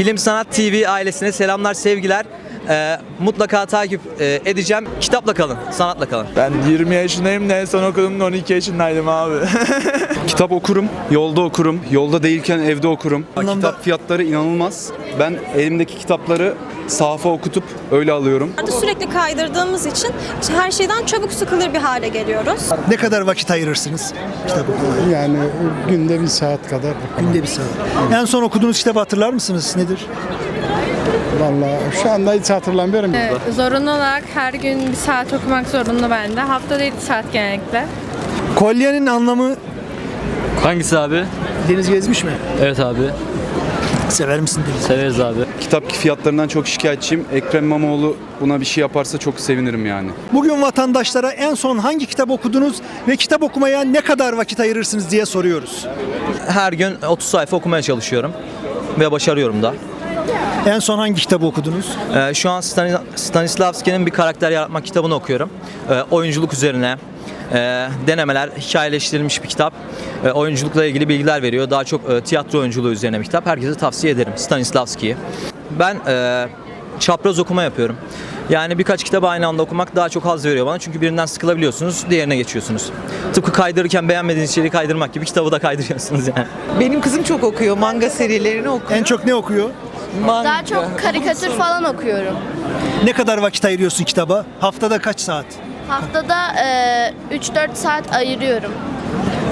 Bilim Sanat TV ailesine selamlar, sevgiler. Ee, mutlaka takip e, edeceğim. Kitapla kalın, sanatla kalın. Ben 20 yaşındayım da en son okuduğumda 12 yaşındaydım abi. Kitap okurum, yolda okurum, yolda değilken evde okurum. Kitap fiyatları inanılmaz. Ben elimdeki kitapları sahafa okutup öyle alıyorum. Sürekli kaydırdığımız için her şeyden çabuk sıkılır bir hale geliyoruz. Ne kadar vakit ayırırsınız kitap okumaya? Yani günde bir saat kadar. Günde bir saat. En son okuduğunuz kitabı hatırlar mısınız? Nedir? Vallahi şu anda hiç hatırlamıyorum. Evet, zorunlu olarak her gün bir saat okumak zorunlu bende. Haftada 7 saat genellikle. Kolyenin anlamı Hangisi abi? deniz gezmiş mi? Evet abi. Sever misin deniz? Severiz abi. Kitap fiyatlarından çok şikayetçiyim. Ekrem İmamoğlu buna bir şey yaparsa çok sevinirim yani. Bugün vatandaşlara en son hangi kitap okudunuz ve kitap okumaya ne kadar vakit ayırırsınız diye soruyoruz. Her gün 30 sayfa okumaya çalışıyorum ve başarıyorum da. En son hangi kitabı okudunuz? Ee, şu an Stani- Stanislavski'nin bir karakter yaratma kitabını okuyorum. Ee, oyunculuk üzerine e, denemeler, hikayeleştirilmiş bir kitap. E, oyunculukla ilgili bilgiler veriyor. Daha çok e, tiyatro oyunculuğu üzerine bir kitap. Herkese tavsiye ederim Stanislavski'yi. Ben e, çapraz okuma yapıyorum. Yani birkaç kitabı aynı anda okumak daha çok haz veriyor bana. Çünkü birinden sıkılabiliyorsunuz, diğerine geçiyorsunuz. Tıpkı kaydırırken beğenmediğiniz içeriği kaydırmak gibi kitabı da kaydırıyorsunuz yani. Benim kızım çok okuyor. Manga serilerini okuyor. En çok ne okuyor? Manga. Daha çok karikatür falan okuyorum. Ne kadar vakit ayırıyorsun kitaba? Haftada kaç saat? Haftada e, 3-4 saat ayırıyorum.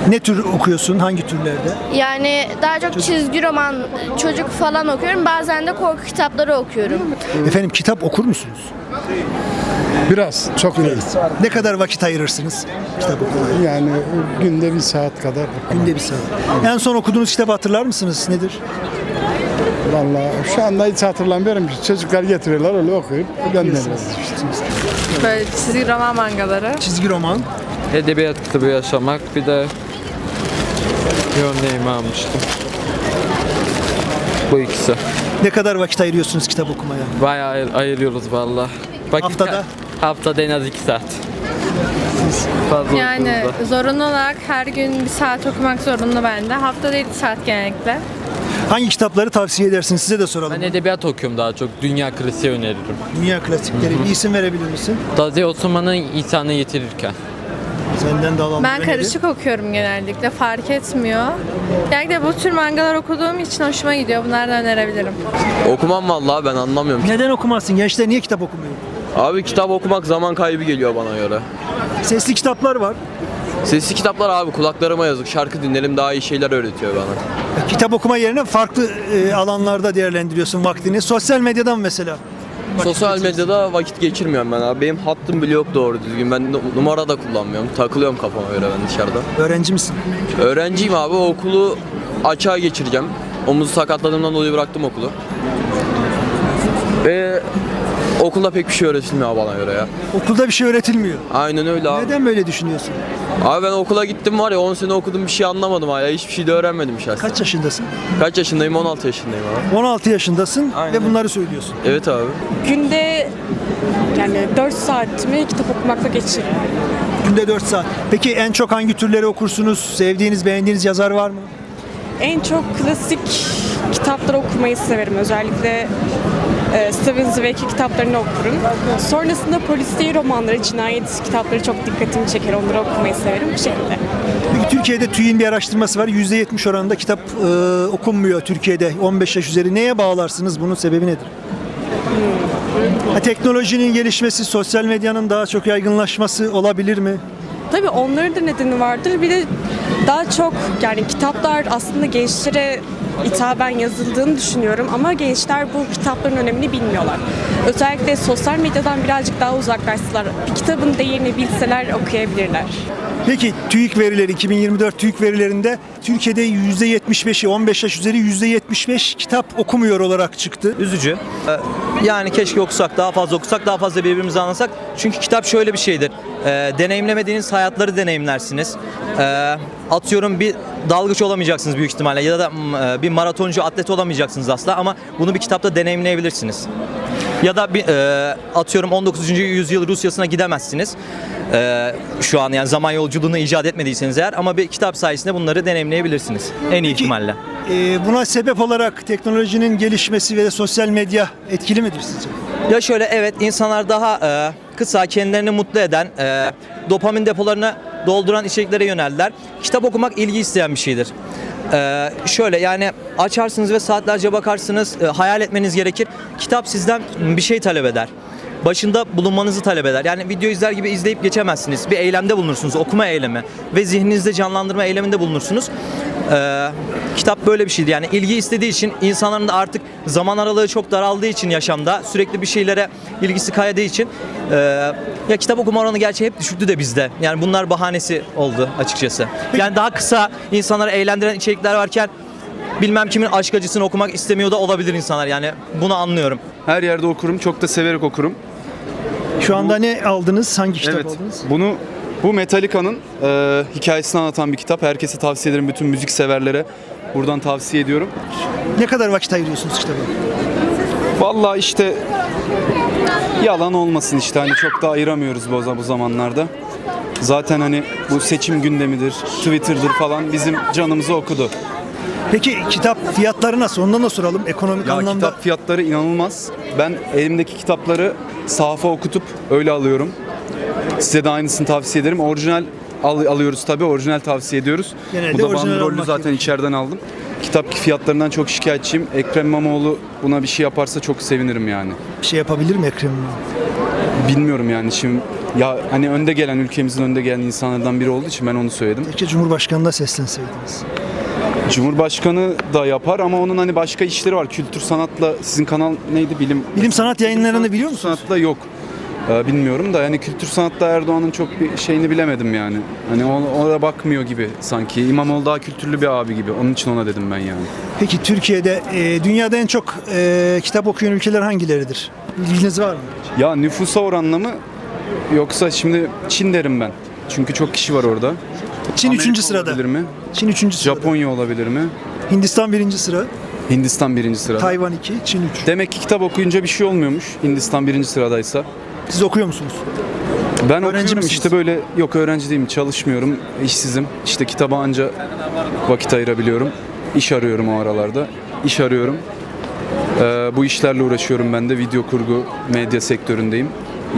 Ne tür okuyorsun? Hangi türlerde? Yani daha çok çizgi roman, çocuk falan okuyorum. Bazen de korku kitapları okuyorum. Efendim kitap okur musunuz? Biraz, çok değil. Ne kadar vakit ayırırsınız kitap okumaya? Yani günde bir saat kadar. Günde bir saat. En son okuduğunuz kitabı hatırlar mısınız? Nedir? Vallahi şu anda hiç hatırlamıyorum. Çocuklar getiriyorlar öyle okuyup gönderiyoruz. Böyle çizgi roman mangaları. Çizgi roman. Edebiyat kitabı yaşamak bir de örneğimi almıştım. Bu ikisi. Ne kadar vakit ayırıyorsunuz kitap okumaya? Bayağı ayır- ayırıyoruz valla. Vakit Haftada? Haftada en az 2 saat. Fazla Yani okuduğumuzda. zorunlu olarak her gün bir saat okumak zorunlu bende. Haftada 7 saat genellikle. Hangi kitapları tavsiye edersiniz? Size de soralım. Ben edebiyat okuyorum daha çok. Dünya klasiği öneririm. Dünya klasikleri. Bir isim verebilir misin? Dazi Osman'ın insanı yitirirken. Senden de alalım. Ben öneri. karışık okuyorum genellikle. Fark etmiyor. Genellikle bu tür mangalar okuduğum için hoşuma gidiyor. Bunlardan önerebilirim. Okumam vallahi ben anlamıyorum. Neden okumazsın? Gençler niye kitap okumuyor? Abi kitap okumak zaman kaybı geliyor bana göre. Sesli kitaplar var. Sesli kitaplar abi kulaklarıma yazık. Şarkı dinlerim daha iyi şeyler öğretiyor bana. Kitap okuma yerine farklı e, alanlarda değerlendiriyorsun vaktini. Sosyal medyadan mesela. Sosyal medyada vakit geçirmiyorum ben abi. Benim hattım bile yok doğru düzgün. Ben nu- numara da kullanmıyorum. Takılıyorum kafama göre ben dışarıda. Öğrenci misin? Öğrenciyim abi. Okulu açığa geçireceğim. Omuzu sakatladığımdan dolayı bıraktım okulu. Ve okulda pek bir şey öğretilmiyor bana göre ya. Okulda bir şey öğretilmiyor. Aynen öyle abi. Neden böyle düşünüyorsun? Abi ben okula gittim var ya 10 sene okudum bir şey anlamadım hala. Hiçbir şey de öğrenmedim şahsen. Kaç yaşındasın? Kaç yaşındayım? 16 yaşındayım abi. 16 yaşındasın Aynen. ve bunları söylüyorsun. Evet abi. Günde yani 4 saatimi kitap okumakla geçiriyorum. Günde 4 saat. Peki en çok hangi türleri okursunuz? Sevdiğiniz, beğendiğiniz yazar var mı? En çok klasik kitapları okumayı severim. Özellikle e, Stephen Zweig'in kitaplarını okurum. Sonrasında polisiye romanları, cinayet kitapları çok dikkatimi çeker. Onları okumayı severim bu şekilde. Peki Türkiye'de TÜİ'nin bir araştırması var. %70 oranında kitap e, okunmuyor Türkiye'de 15 yaş üzeri. Neye bağlarsınız? Bunun sebebi nedir? Ha, teknolojinin gelişmesi, sosyal medyanın daha çok yaygınlaşması olabilir mi? Tabii onların da nedeni vardır. Bir de daha çok yani kitaplar aslında gençlere hitaben yazıldığını düşünüyorum ama gençler bu kitapların önemini bilmiyorlar. Özellikle sosyal medyadan birazcık daha uzaklaşsalar, bir kitabın değerini bilseler okuyabilirler. Peki TÜİK verileri 2024 TÜİK verilerinde Türkiye'de %75'i 15 yaş üzeri %75 kitap okumuyor olarak çıktı. Üzücü. Ee, Yani keşke okusak, daha fazla okusak, daha fazla birbirimizi anlasak. Çünkü kitap şöyle bir şeydir. Ee, deneyimlemediğiniz hayatları deneyimlersiniz. Ee, atıyorum bir dalgıç olamayacaksınız büyük ihtimalle ya da mm, e, bir maratoncu atlet olamayacaksınız asla ama bunu bir kitapta deneyimleyebilirsiniz. Ya da bir, e, atıyorum 19. yüzyıl Rusya'sına gidemezsiniz. E, şu an yani zaman yolculuğunu icat etmediyseniz eğer ama bir kitap sayesinde bunları deneyimleyebilirsiniz. En iyi ihtimalle. Ee, buna sebep olarak teknolojinin gelişmesi ve sosyal medya etkili midir sizce? Ya şöyle evet insanlar daha e, kısa kendilerini mutlu eden e, dopamin depolarını dolduran içeriklere yöneldiler. Kitap okumak ilgi isteyen bir şeydir. E, şöyle yani açarsınız ve saatlerce bakarsınız e, hayal etmeniz gerekir. Kitap sizden bir şey talep eder. Başında bulunmanızı talep eder. Yani video izler gibi izleyip geçemezsiniz. Bir eylemde bulunursunuz, okuma eylemi ve zihninizde canlandırma eyleminde bulunursunuz. Ee, kitap böyle bir şeydi yani ilgi istediği için insanların da artık zaman aralığı çok daraldığı için yaşamda sürekli bir şeylere ilgisi kaydığı için e, ya kitap okuma oranı gerçi hep düşüktü de bizde yani bunlar bahanesi oldu açıkçası. Yani daha kısa insanları eğlendiren içerikler varken bilmem kimin aşk acısını okumak istemiyor da olabilir insanlar yani bunu anlıyorum. Her yerde okurum. Çok da severek okurum. Şu anda ne aldınız? Hangi kitap evet. aldınız? Bunu bu Metallica'nın e, hikayesini anlatan bir kitap. Herkese tavsiye ederim. Bütün müzik severlere buradan tavsiye ediyorum. Ne kadar vakit ayırıyorsunuz kitaba? Vallahi işte yalan olmasın işte hani çok da ayıramıyoruz bu, bu zamanlarda. Zaten hani bu seçim gündemidir, Twitter'dır falan bizim canımızı okudu. Peki kitap fiyatları nasıl? Ondan da soralım. Ekonomik Ya anlamda. kitap fiyatları inanılmaz. Ben elimdeki kitapları sahafa okutup öyle alıyorum. Size de aynısını tavsiye ederim. Orijinal al- alıyoruz tabii. Orijinal tavsiye ediyoruz. Genelde Bu da orijinal bandrollü almak zaten gerekiyor. içeriden aldım. Kitap fiyatlarından çok şikayetçiyim. Ekrem İmamoğlu buna bir şey yaparsa çok sevinirim yani. Bir şey yapabilir mi Ekrem İmamoğlu? Bilmiyorum yani şimdi ya hani önde gelen ülkemizin önde gelen insanlardan biri olduğu için ben onu söyledim. Keşke Cumhurbaşkanı'na seslenseydiniz. Cumhurbaşkanı da yapar ama onun hani başka işleri var. Kültür sanatla sizin kanal neydi bilim? Bilim sanat yayınlarını biliyor musunuz? Sanatla yok. Ee, bilmiyorum da yani kültür sanatta Erdoğan'ın çok bir şeyini bilemedim yani. Hani ona bakmıyor gibi sanki. İmamoğlu daha kültürlü bir abi gibi. Onun için ona dedim ben yani. Peki Türkiye'de e, dünyada en çok e, kitap okuyan ülkeler hangileridir? Bilginiz var mı? Ya nüfusa oranla mı yoksa şimdi Çin derim ben. Çünkü çok kişi var orada. Çin Amerika 3. sırada. Olabilir mi? Çin 3. sırada. Japonya olabilir mi? Hindistan 1. sıra. Hindistan birinci sırada. Tayvan 2. Çin 3. Demek ki kitap okuyunca bir şey olmuyormuş. Hindistan birinci sıradaysa. Siz okuyor musunuz? Ben Öğrenci okuyorum misiniz? işte böyle yok öğrenci değilim çalışmıyorum işsizim işte kitaba anca vakit ayırabiliyorum İş arıyorum o aralarda İş arıyorum Ee, bu işlerle uğraşıyorum ben de video kurgu medya sektöründeyim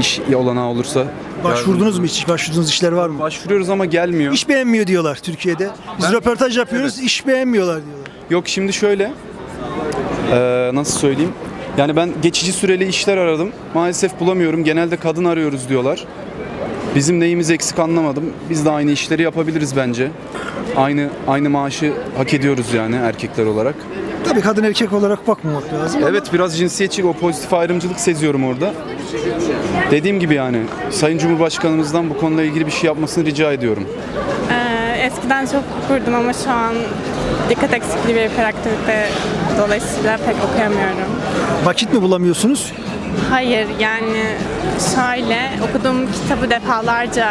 İş olanağı olursa Başvurdunuz mu hiç? Başvurduğunuz işler var mı? başvuruyoruz ama gelmiyor İş beğenmiyor diyorlar Türkiye'de. Biz röportaj yapıyoruz, iş beğenmiyorlar diyorlar. yok şimdi şöyle ee, nasıl söyleyeyim yani ben geçici süreli işler aradım maalesef bulamıyorum genelde kadın arıyoruz diyorlar Bizim neyimiz eksik anlamadım. Biz de aynı işleri yapabiliriz bence. Aynı aynı maaşı hak ediyoruz yani erkekler olarak. Tabii kadın erkek olarak bakmamak lazım. Evet biraz cinsiyetçi o pozitif ayrımcılık seziyorum orada. Dediğim gibi yani Sayın Cumhurbaşkanımızdan bu konuyla ilgili bir şey yapmasını rica ediyorum. Ee, eskiden çok okurdum ama şu an dikkat eksikliği ve hiperaktivite dolayısıyla pek okuyamıyorum. Vakit mi bulamıyorsunuz? Hayır yani şöyle okuduğum kitabı defalarca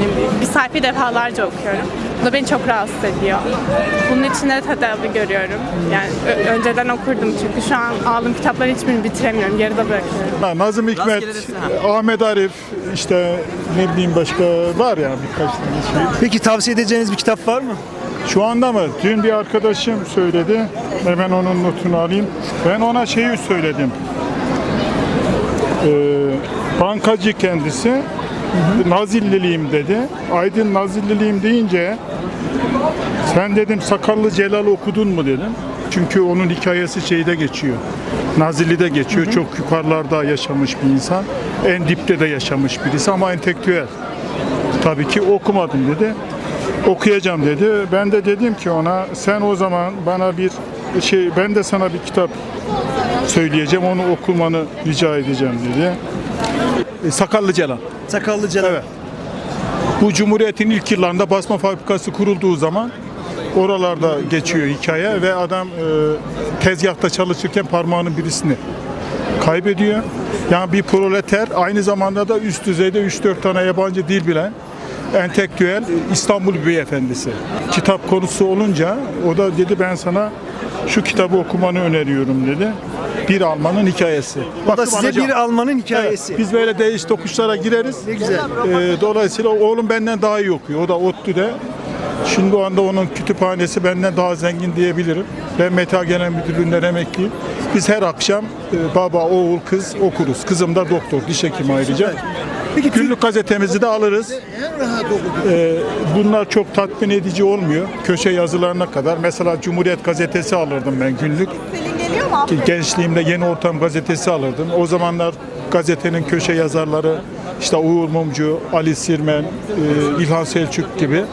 yani bir sayfayı defalarca okuyorum. Bu da beni çok rahatsız ediyor. Bunun için de tedavi görüyorum. Yani ö- önceden okurdum çünkü şu an aldığım kitapların hiçbirini bitiremiyorum. Yarıda bırakıyorum. Nazım Hikmet, Ahmet Arif, işte ne bileyim başka var ya birkaç tane şey. Peki tavsiye edeceğiniz bir kitap var mı? Şu anda mı? Dün bir arkadaşım söyledi. Hemen onun notunu alayım. Ben ona şeyi söyledim. Ee, bankacı kendisi. Nazilliliyim dedi. Aydın Nazilliliyim deyince sen dedim Sakallı Celal okudun mu dedim. Çünkü onun hikayesi şeyde geçiyor. Nazilli'de geçiyor. Çok yukarılarda yaşamış bir insan. En dipte de yaşamış birisi ama entelektüel. Tabii ki okumadım dedi. Okuyacağım dedi. Ben de dedim ki ona sen o zaman bana bir şey ben de sana bir kitap söyleyeceğim. Onu okumanı rica edeceğim dedi. E, Sakallı Celal. Sakallı Celal. Evet. Bu Cumhuriyet'in ilk yıllarında basma fabrikası kurulduğu zaman oralarda geçiyor hikaye ve adam e, tezgahta çalışırken parmağının birisini kaybediyor. Yani bir proleter aynı zamanda da üst düzeyde 3-4 tane yabancı dil bilen entelektüel İstanbul Beyefendisi. Kitap konusu olunca o da dedi ben sana şu kitabı okumanı öneriyorum dedi. Bir Almanın hikayesi. O da Baktım size alacağım. bir Alman'ın hikayesi. Evet, biz böyle değiş tokuşlara gireriz. Ne güzel. Ee, dolayısıyla oğlum benden daha iyi okuyor. O da ODTÜ'de. Şimdi o anda onun kütüphanesi benden daha zengin diyebilirim. Ben Meta Genel Müdürlüğü'nden emekliyim. Biz her akşam e, baba, oğul, kız okuruz. Kızım da doktor, diş hekimi ayrıca. Peki Günlük gazetemizi de alırız. Ee, bunlar çok tatmin edici olmuyor. Köşe yazılarına kadar. Mesela Cumhuriyet gazetesi alırdım ben günlük. Gençliğimde Yeni Ortam gazetesi alırdım. O zamanlar gazetenin köşe yazarları işte Uğur Mumcu, Ali Sirmen, e, İlhan Selçuk gibi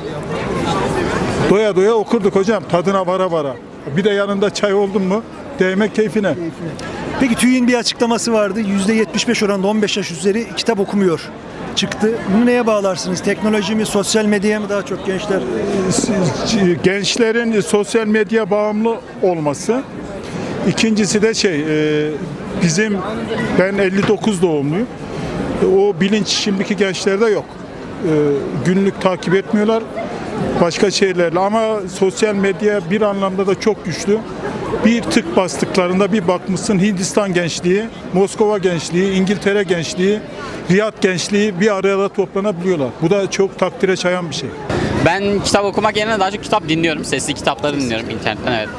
doya doya okurduk hocam tadına vara vara. Bir de yanında çay oldun mu değmek keyfine. Peki TÜİ'nin bir açıklaması vardı. %75 oranında 15 yaş üzeri kitap okumuyor çıktı. Bunu neye bağlarsınız? Teknoloji mi, sosyal medyaya mı daha çok gençler? gençlerin sosyal medya bağımlı olması. İkincisi de şey e, bizim ben 59 doğumluyum. O bilinç şimdiki gençlerde yok. E, Günlük takip etmiyorlar başka şeylerle ama sosyal medya bir anlamda da çok güçlü. Bir tık bastıklarında bir bakmışsın Hindistan gençliği, Moskova gençliği, İngiltere gençliği, Riyad gençliği bir araya toplanabiliyorlar. Bu da çok takdire şayan bir şey. Ben kitap okumak yerine daha çok kitap dinliyorum. Sesli kitapları dinliyorum internetten evet.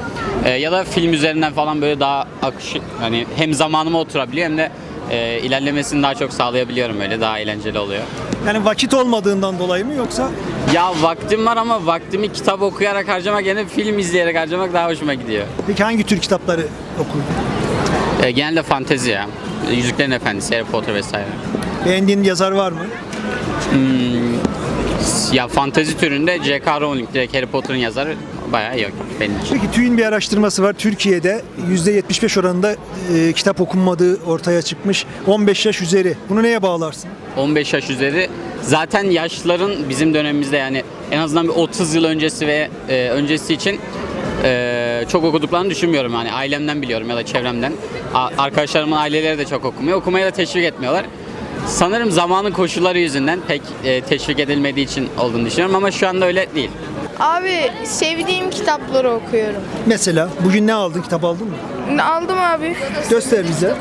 Ee, ya da film üzerinden falan böyle daha akışı hani hem zamanıma oturabiliyor hem de e, ilerlemesini daha çok sağlayabiliyorum öyle daha eğlenceli oluyor. Yani vakit olmadığından dolayı mı yoksa Ya vaktim var ama vaktimi kitap okuyarak harcamak yerine film izleyerek harcamak daha hoşuma gidiyor. peki hangi tür kitapları okurdun? Ee, genelde fantezi ya. Yüzüklerin Efendisi, Harry Potter vesaire. Beğendiğin yazar var mı? Ya fantezi türünde J.K. Rowling direkt Harry Potter'ın yazarı bayağı iyi benim için. Peki TÜİ'nin bir araştırması var. Türkiye'de %75 oranında e, kitap okunmadığı ortaya çıkmış. 15 yaş üzeri. Bunu neye bağlarsın? 15 yaş üzeri zaten yaşlıların bizim dönemimizde yani en azından bir 30 yıl öncesi ve e, öncesi için e, çok okuduklarını düşünmüyorum yani ailemden biliyorum ya da çevremden. A- arkadaşlarımın aileleri de çok okumuyor. Okumaya da teşvik etmiyorlar. Sanırım zamanın koşulları yüzünden pek e, teşvik edilmediği için olduğunu düşünüyorum ama şu anda öyle değil. Abi sevdiğim kitapları okuyorum. Mesela bugün ne aldın? Kitap aldın mı? Aldım abi. Göster bize.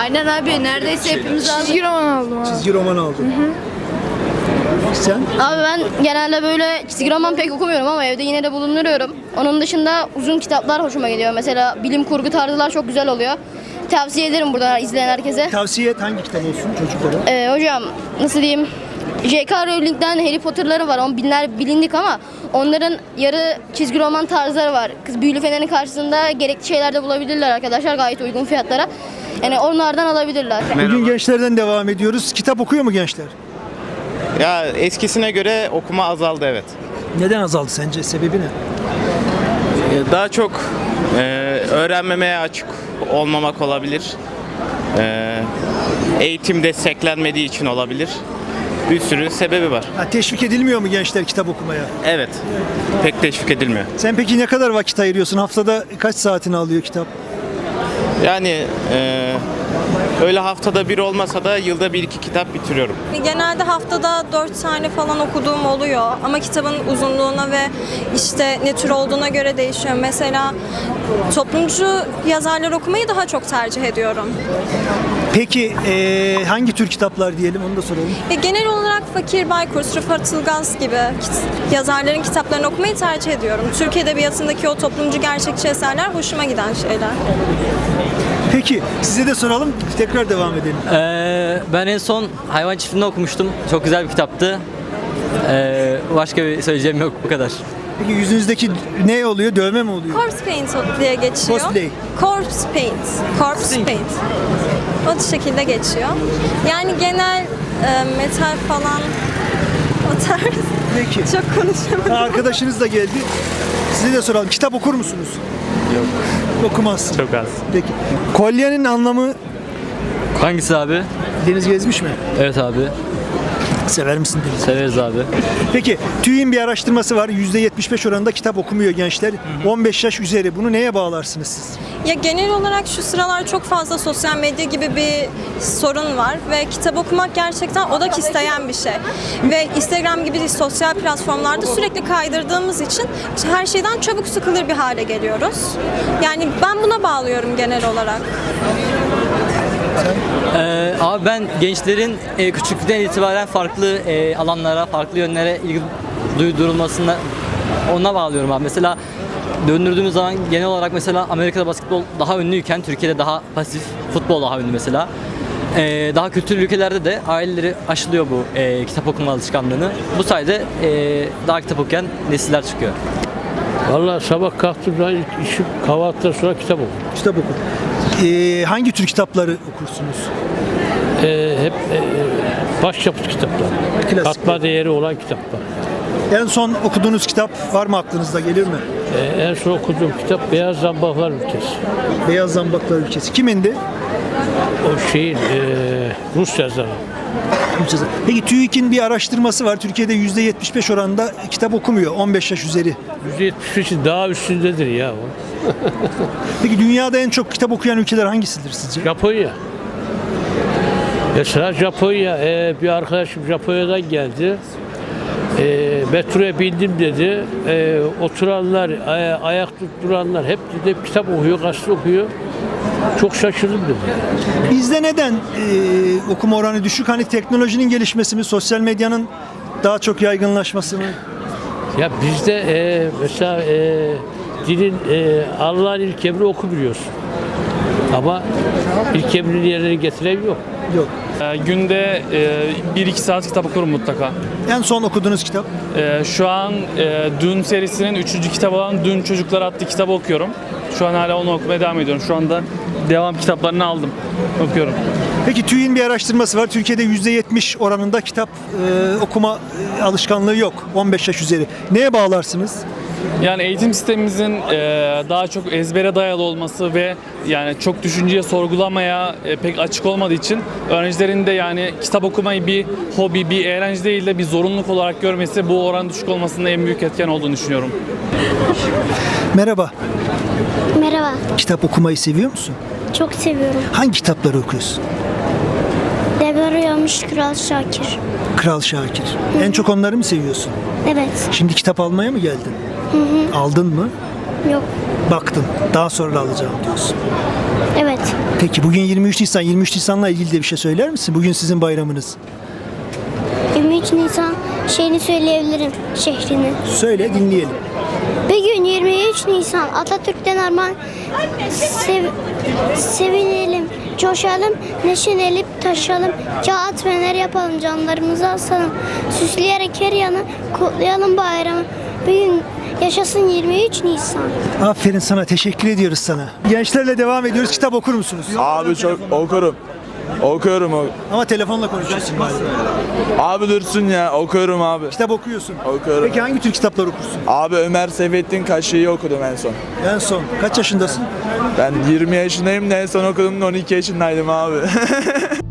Aynen abi neredeyse hepimiz aldık. Çizgi roman aldım abi. Çizgi roman aldın. Sen? Abi ben genelde böyle çizgi roman pek okumuyorum ama evde yine de bulunduruyorum. Onun dışında uzun kitaplar hoşuma gidiyor. Mesela bilim kurgu tarzılar çok güzel oluyor. Tavsiye ederim buradan izleyen herkese. Tavsiye et hangi kitap olsun çocuklara? Ee, hocam nasıl diyeyim? J.K. Rowling'den Harry Potter'ları var. On binler bilindik ama onların yarı çizgi roman tarzları var. Kız Büyülü Fener'in karşısında gerekli şeyler de bulabilirler arkadaşlar gayet uygun fiyatlara. Yani onlardan alabilirler. Bugün gençlerden devam ediyoruz. Kitap okuyor mu gençler? Ya eskisine göre okuma azaldı evet. Neden azaldı sence? Sebebi ne? Daha çok e, öğrenmemeye açık olmamak olabilir. E, eğitim desteklenmediği için olabilir. Bir sürü sebebi var. Ha, teşvik edilmiyor mu gençler kitap okumaya? Evet. Pek teşvik edilmiyor. Sen peki ne kadar vakit ayırıyorsun? Haftada kaç saatini alıyor kitap? Yani e, öyle haftada bir olmasa da yılda bir iki kitap bitiriyorum. Genelde haftada 4 tane falan okuduğum oluyor ama kitabın uzunluğuna ve işte ne tür olduğuna göre değişiyor. Mesela toplumcu yazarlar okumayı daha çok tercih ediyorum. Peki eee, hangi tür kitaplar diyelim onu da soralım. Ve genel olarak Fakir Baykurt, Rıfat Ilgaz gibi yazarların kitaplarını okumayı tercih ediyorum. Türk Edebiyatı'ndaki o toplumcu gerçekçi eserler hoşuma giden şeyler. Peki size de soralım tekrar devam edelim. Ee, ben en son Hayvan Çiftliği'nde okumuştum. Çok güzel bir kitaptı. Ee, başka bir söyleyeceğim yok bu kadar. Peki yüzünüzdeki ne oluyor? Dövme mi oluyor? Corpse Paint diye geçiyor. Cosplay. Corpse Paint. Corpse Paint. O şekilde geçiyor. Yani genel e, metal falan o tarz. Peki. Çok konuşamadım. Arkadaşınız da geldi. Size de soralım. Kitap okur musunuz? Yok. Okumazsın. Çok az. Peki. Kolyenin anlamı Hangisi abi? Deniz gezmiş mi? Evet abi. Sever misin denizi? Severiz abi. Peki TÜİ'nin bir araştırması var. %75 oranında kitap okumuyor gençler. 15 yaş üzeri. Bunu neye bağlarsınız siz? Ya genel olarak şu sıralar çok fazla sosyal medya gibi bir sorun var ve kitap okumak gerçekten odak isteyen bir şey. Ve Instagram gibi sosyal platformlarda sürekli kaydırdığımız için her şeyden çabuk sıkılır bir hale geliyoruz. Yani ben buna bağlıyorum genel olarak. Ee, abi ben gençlerin e, küçüklükten itibaren farklı e, alanlara, farklı yönlere ilgi duydurulmasına ona bağlıyorum abi. Mesela döndürdüğümüz zaman genel olarak mesela Amerika'da basketbol daha ünlüyken Türkiye'de daha pasif futbol daha ünlü mesela. Ee, daha kültürlü ülkelerde de aileleri aşılıyor bu e, kitap okuma alışkanlığını. Bu sayede e, daha kitap okuyan nesiller çıkıyor. Vallahi sabah kalktığımda ilk işim kahvaltıdan sonra kitap okum. Kitap oku. Ee, hangi tür kitapları okursunuz? Ee, hep e, başyapıt kitaplar. Klasik. Katma değeri olan kitaplar. En son okuduğunuz kitap var mı aklınızda gelir mi? Ee, en son okuduğum kitap Beyaz Zambaklar Ülkesi. Beyaz Zambaklar Ülkesi. Kimindi? O şeyin e, Rus yazarı. Peki TÜİK'in bir araştırması var. Türkiye'de %75 oranında kitap okumuyor. 15 yaş üzeri. %75'in daha üstündedir ya o. Peki dünyada en çok kitap okuyan ülkeler hangisidir sizce? Japonya. Mesela Japonya, e, bir arkadaşım Japonya'dan geldi. E, metroya bindim dedi. E, oturanlar, ayakta duranlar hep dedi kitap okuyor, gazete okuyor. Çok şaşırdım dedi. Bizde neden e, okuma oranı düşük? Hani teknolojinin gelişmesi mi, sosyal medyanın daha çok yaygınlaşması mı? Ya bizde e, mesela e, dinin e, Allah'ın ilk emri oku biliyorsun. Ama ilk emrini yerine getiren yok. Yok. Günde 1-2 saat kitap okurum mutlaka. En son okuduğunuz kitap? şu an Dün serisinin 3. kitabı olan Dün Çocuklar adlı kitabı okuyorum. Şu an hala onu okumaya devam ediyorum. Şu anda devam kitaplarını aldım. Okuyorum. Peki TÜİ'nin bir araştırması var. Türkiye'de %70 oranında kitap e, okuma e, alışkanlığı yok. 15 yaş üzeri. Neye bağlarsınız? Yani eğitim sistemimizin e, daha çok ezbere dayalı olması ve yani çok düşünceye sorgulamaya e, pek açık olmadığı için öğrencilerin de yani kitap okumayı bir hobi, bir eğlence değil de bir zorunluluk olarak görmesi bu oran düşük olmasında en büyük etken olduğunu düşünüyorum. Merhaba. Merhaba. Kitap okumayı seviyor musun? Çok seviyorum. Hangi kitapları okuyorsun? Devrarıyormuş Kral Şakir. Kral Şakir. En çok onları mı seviyorsun? Evet. Şimdi kitap almaya mı geldin? Aldın mı? Yok. Baktın. Daha sonra da alacağım diyorsun. Evet. Peki bugün 23 Nisan. 23 Nisan'la ilgili de bir şey söyler misin? Bugün sizin bayramınız. 23 Nisan şeyini söyleyebilirim. Şehrini. Söyle dinleyelim. Bir gün 23 Nisan Atatürk'ten armağan sev- sevinelim, coşalım, neşelenip taşalım, kağıt fener yapalım, canlarımızı asalım, süsleyerek her yanı kutlayalım bayramı. Bir gün yaşasın 23 Nisan. Aferin sana. Teşekkür ediyoruz sana. Gençlerle devam ediyoruz. Kitap okur musunuz? Abi çok okurum. Okuyorum. Ama telefonla konuşuyorsun galiba. Abi dursun ya okuyorum abi. Kitap okuyorsun. Okuyorum. Peki hangi tür kitaplar okursun? Abi Ömer Seyfettin Kaşı'yı okudum en son. En son. Kaç yaşındasın? Ben 20 yaşındayım da en son okudum 12 yaşındaydım abi.